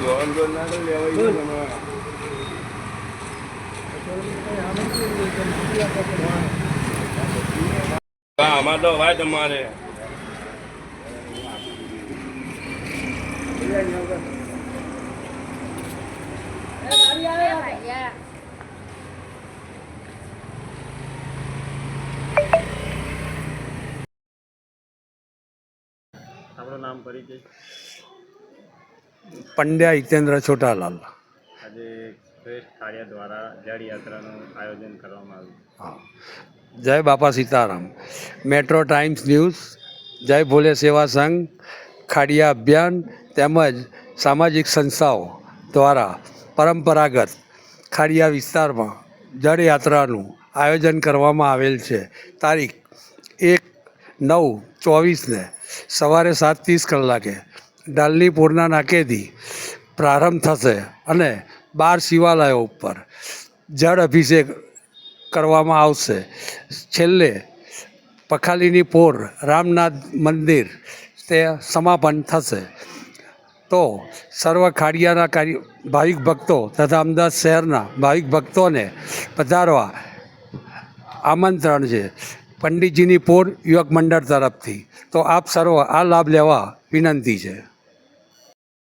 ના તો લેવાય છે તમારે. હા તો ભાઈ તમારે આપણું નામ પરિચય પંડ્યા હિતેન્દ્ર છોટાલાલ. આજે દ્વારા આયોજન કરવામાં આવ્યું હા. જય બાપા સીતારામ. મેટ્રો ટાઈમ્સ ન્યૂઝ જય ભોલે સેવા સંઘ ખાડિયા અભિયાન તેમજ સામાજિક સંસ્થાઓ દ્વારા પરંપરાગત ખાડિયા વિસ્તારમાં જળયાત્રાનું આયોજન કરવામાં આવેલ છે. તારીખ એક નવ ચોવીસને સવારે સાત ત્રીસ કલાકે ડાલની પૂરના નાકેથી પ્રારંભ થશે અને બાર શિવાલયો ઉપર જળ અભિષેક કરવામાં આવશે. છેલ્લે પખાલીની પોર રામનાથ મંદિર તે સમાપન થશે. તો સર્વ ખાડિયાના કાર્ય, ભાવિક ભક્તો તથા અમદાવાદ શહેરના ભાવિક ભક્તોને પધારવા આમંત્રણ છે. પંડિતજીની પોર યુવક મંડળ તરફથી. તો આપ સર્વ આ લાભ લેવા વિનંતી છે.